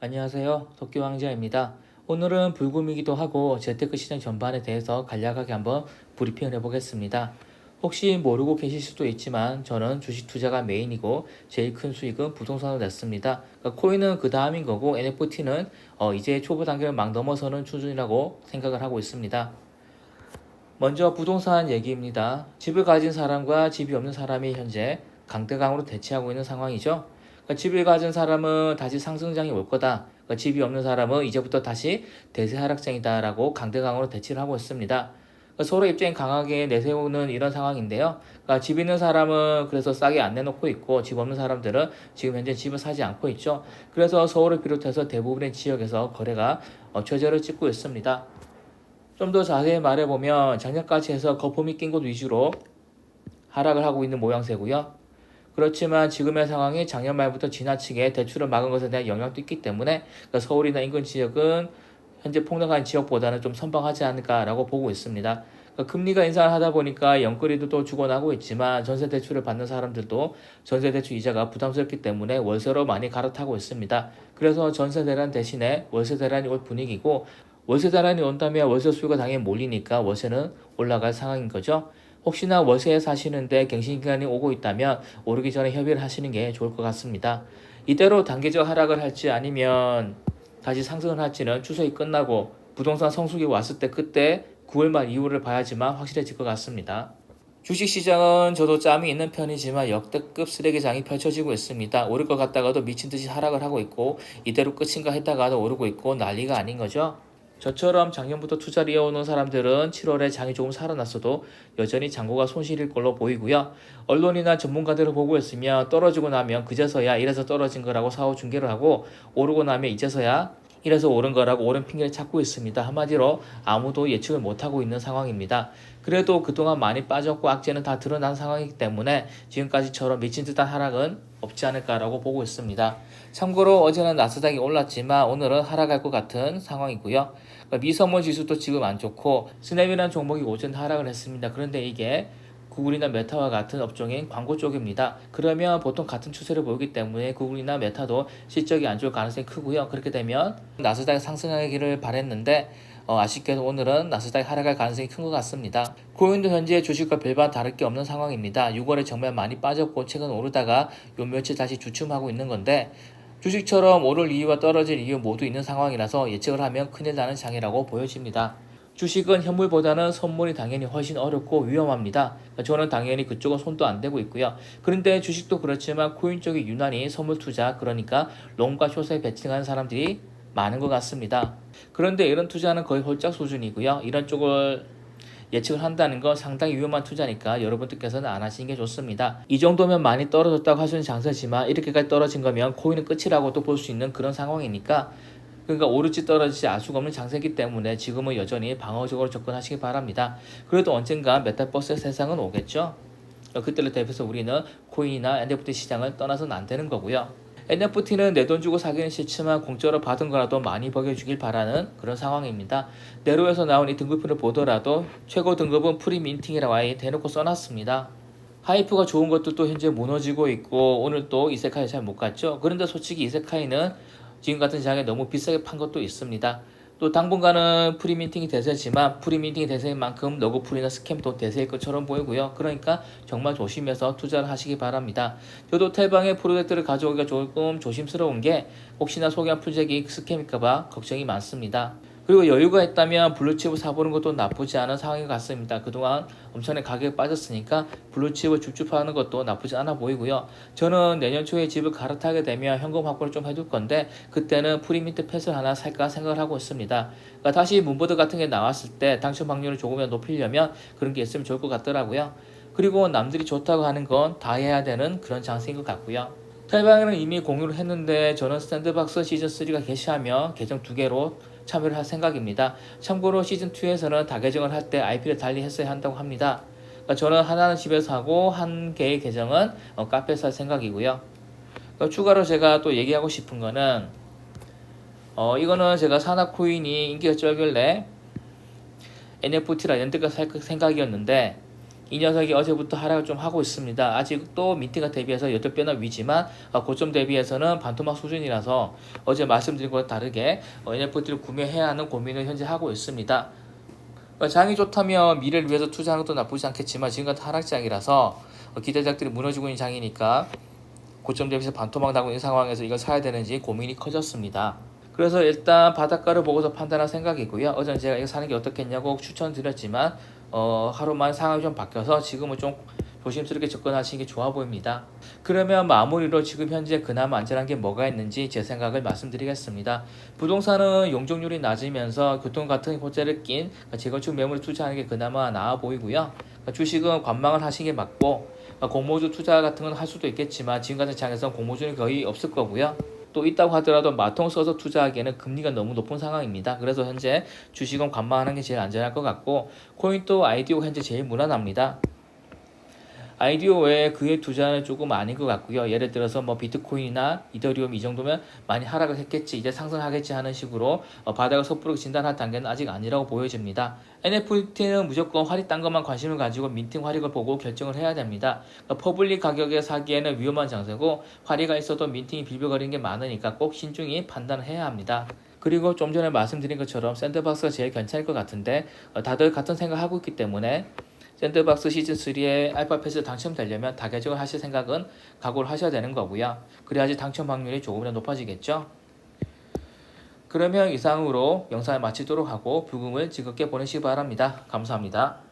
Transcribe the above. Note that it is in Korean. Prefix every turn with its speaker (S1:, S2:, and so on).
S1: 안녕하세요. 도끼왕자입니다. 오늘은 불금이기도 하고 재테크 시장 전반에 대해서 간략하게 한번 브리핑을 해보겠습니다. 혹시 모르고 계실 수도 있지만 저는 주식 투자가 메인이고 제일 큰 수익은 부동산으로 냈습니다. 그러니까 코인은 그 다음인 거고 NFT는 어 이제 초보 단계를 막 넘어서는 수준이라고 생각을 하고 있습니다. 먼저 부동산 얘기입니다. 집을 가진 사람과 집이 없는 사람이 현재 강대강으로 대치하고 있는 상황이죠. 그러니까 집을 가진 사람은 다시 상승장이 올 거다. 그러니까 집이 없는 사람은 이제부터 다시 대세 하락장이다라고 강대강으로 대치를 하고 있습니다. 그러니까 서로 입장이 강하게 내세우는 이런 상황인데요. 그러니까 집 있는 사람은 그래서 싸게 안 내놓고 있고 집 없는 사람들은 지금 현재 집을 사지 않고 있죠. 그래서 서울을 비롯해서 대부분의 지역에서 거래가 어, 최저를 찍고 있습니다. 좀 더 자세히 말해보면 작년까지 해서 거품이 낀 곳 위주로 하락을 하고 있는 모양새고요. 그렇지만 지금의 상황이 작년 말부터 지나치게 대출을 막은 것에 대한 영향도 있기 때문에 그러니까 서울이나 인근 지역은 현재 폭락한 지역보다는 좀 선방하지 않을까라고 보고 있습니다. 그러니까 금리가 인상을 하다 보니까 연거리도 또 죽어나고 있지만 전세 대출을 받는 사람들도 전세 대출 이자가 부담스럽기 때문에 월세로 많이 갈아타고 있습니다. 그래서 전세 대란 대신에 월세 대란이 올 분위기고 월세 대란이 온다면 월세 수요가 당연히 몰리니까 월세는 올라갈 상황인 거죠. 혹시나 월세에 사시는데 갱신기간이 오고 있다면 오르기 전에 협의를 하시는 게 좋을 것 같습니다. 이대로 단계적 하락을 할지 아니면 다시 상승을 할지는 추석이 끝나고 부동산 성수기 왔을 때 그때 9월 말 이후를 봐야지만 확실해질 것 같습니다. 주식시장은 저도 짬이 있는 편이지만 역대급 쓰레기장이 펼쳐지고 있습니다. 오를 것 같다가도 미친 듯이 하락을 하고 있고 이대로 끝인가 했다가도 오르고 있고 난리가 아닌 거죠. 저처럼 작년부터 투자를 이어오는 사람들은 7월에 장이 조금 살아났어도 여전히 장고가 손실일 걸로 보이고요. 언론이나 전문가들을 보고 있으면 떨어지고 나면 그제서야 이래서 떨어진 거라고 사후 중계를 하고 오르고 나면 이제서야 이래서 오른 거라고 옳은 핑계를 찾고 있습니다. 한마디로 아무도 예측을 못하고 있는 상황입니다. 그래도 그동안 많이 빠졌고 악재는 다 드러난 상황이기 때문에 지금까지처럼 미친 듯한 하락은 없지 않을까라고 보고 있습니다. 참고로 어제는 나스닥이 올랐지만 오늘은 하락할 것 같은 상황이고요. 그러니까 미선물 지수도 지금 안 좋고 스냅이라는 종목이 오전 하락을 했습니다. 그런데 이게 구글이나 메타와 같은 업종인 광고 쪽입니다. 그러면 보통 같은 추세를 보이기 때문에 구글이나 메타도 실적이 안 좋을 가능성이 크고요. 그렇게 되면 나스닥이 상승하기를 바랬는데 어, 아쉽게도 오늘은 나스닥이 하락할 가능성이 큰 것 같습니다. 코인도 현재 주식과 별반 다를 게 없는 상황입니다. 6월에 정말 많이 빠졌고 최근 오르다가 요 며칠 다시 주춤하고 있는 건데 주식처럼 오를 이유와 떨어질 이유 모두 있는 상황이라서 예측을 하면 큰일 나는 장이라고 보여집니다. 주식은 현물보다는 선물이 당연히 훨씬 어렵고 위험합니다. 저는 당연히 그쪽은 손도 안 대고 있고요. 그런데 주식도 그렇지만 코인 쪽이 유난히 선물 투자 그러니까 롱과 숏에 베팅하는 사람들이 많은 것 같습니다. 그런데 이런 투자는 거의 홀짝 수준이고요. 이런 쪽을 예측을 한다는 건 상당히 위험한 투자니까 여러분들께서는 안 하시는 게 좋습니다. 이 정도면 많이 떨어졌다고 할 수는 장사지만 이렇게까지 떨어진 거면 코인은 끝이라고도 볼 수 있는 그런 상황이니까 그러니까 오를지 떨어질지 알 수가 없는 장세기 때문에 지금은 여전히 방어적으로 접근하시기 바랍니다. 그래도 언젠가 메타버스의 세상은 오겠죠. 그때를 대비해서 우리는 코인이나 NFT 시장을 떠나서는 안 되는 거고요. NFT는 내 돈 주고 사기는 싫지만 공짜로 받은 거라도 많이 먹여주길 바라는 그런 상황입니다. 네로에서 나온 이 등급표를 보더라도 최고 등급은 프리민팅이라고 아예 대놓고 써놨습니다. 하이프가 좋은 것들도 현재 무너지고 있고 오늘 또 이세카이 잘 못 갔죠. 그런데 솔직히 이세카이는 지금 같은 시장에 너무 비싸게 판 것도 있습니다. 또 당분간은 프리민팅이 대세지만 프리민팅이 대세인 만큼 너구풀이나 스캠도 대세일 것처럼 보이고요. 그러니까 정말 조심해서 투자를 하시기 바랍니다. 저도 텔방에 프로젝트를 가져오기가 조금 조심스러운 게 혹시나 소개한 프로젝트이 스캠일까봐 걱정이 많습니다. 그리고 여유가 있다면 블루칩을 사보는 것도 나쁘지 않은 상황인 것 같습니다. 그동안 엄청나게 가격이 빠졌으니까 블루칩을 줍줍하는 것도 나쁘지 않아 보이고요. 저는 내년 초에 집을 갈아타게 되면 현금 확보를 좀 해둘 건데 그때는 프리미트 펫을 하나 살까 생각을 하고 있습니다. 그러니까 다시 문보드 같은 게 나왔을 때 당첨 확률을 조금이라도 높이려면 그런 게 있으면 좋을 것 같더라고요. 그리고 남들이 좋다고 하는 건 다 해야 되는 그런 장세인 것 같고요. 텔방에는 이미 공유를 했는데 저는 스탠드박스 시즌3가 개시하며 계정 두 개로 참여를 할 생각입니다. 참고로 시즌2에서는 다 계정을 할 때 IP를 달리 했어야 한다고 합니다. 그러니까 저는 하나는 집에서 하고 한 개의 계정은 어, 카페에서 할 생각이고요. 그러니까 추가로 제가 또 얘기하고 싶은 거는 어, 이거는 제가 산하 코인이 인기가 쩔길래 NFT라 연대가 살 생각이었는데 이 녀석이 어제부터 하락을 좀 하고 있습니다. 아직도 민트가 대비해서 8배나 위지만 어, 고점 대비해서는 반토막 수준이라서 어제 말씀드린 것과 다르게 어, NFT를 구매해야 하는 고민을 현재 하고 있습니다. 어, 장이 좋다면 미래를 위해서 투자하는 것도 나쁘지 않겠지만 지금 같은 하락장이라서 어, 기대작들이 무너지고 있는 장이니까 고점 대비해서 반토막 나고 있는 상황에서 이걸 사야 되는지 고민이 커졌습니다. 그래서 일단 바닷가를 보고서 판단할 생각이고요. 어제는 제가 이거 사는 게 어떻겠냐고 추천드렸지만 어, 하루만 상황이 좀 바뀌어서 지금은 좀 조심스럽게 접근하시는 게 좋아 보입니다. 그러면 마무리로 지금 현재 그나마 안전한 게 뭐가 있는지 제 생각을 말씀드리겠습니다. 부동산은 용적률이 낮으면서 교통 같은 호재를 낀 재건축 매물에 투자하는 게 그나마 나아 보이고요. 주식은 관망을 하시는 게 맞고 공모주 투자 같은 건 할 수도 있겠지만 지금 같은 장에서는 공모주는 거의 없을 거고요. 또 있다고 하더라도 마통 써서 투자하기에는 금리가 너무 높은 상황입니다. 그래서 현재 주식은 관망하는 게 제일 안전할 것 같고 코인도 아이디오 현재 제일 무난합니다. 아이디오 외에 그의 투자는 조금 아닌 것 같고요. 예를 들어서 뭐 비트코인이나 이더리움 이 정도면 많이 하락을 했겠지 이제 상승하겠지 하는 식으로 어, 바닥을 섣부르게 진단할 단계는 아직 아니라고 보여집니다. NFT는 무조건 활이 딴 것만 관심을 가지고 민팅 활익을 보고 결정을 해야 됩니다. 그러니까 퍼블릭 가격에 사기에는 위험한 장세고 활이가 있어도 민팅이 빌벼거리는 게 많으니까 꼭 신중히 판단을 해야 합니다. 그리고 좀 전에 말씀드린 것처럼 샌드박스가 제일 괜찮을 것 같은데 어, 다들 같은 생각하고 있기 때문에 샌드박스 시즌3에 알파 패스 당첨되려면 다계정을 하실 생각은 각오를 하셔야 되는 거고요. 그래야지 당첨 확률이 조금이라도 높아지겠죠. 그러면 이상으로 영상을 마치도록 하고 부금을 즐겁게 보내시기 바랍니다. 감사합니다.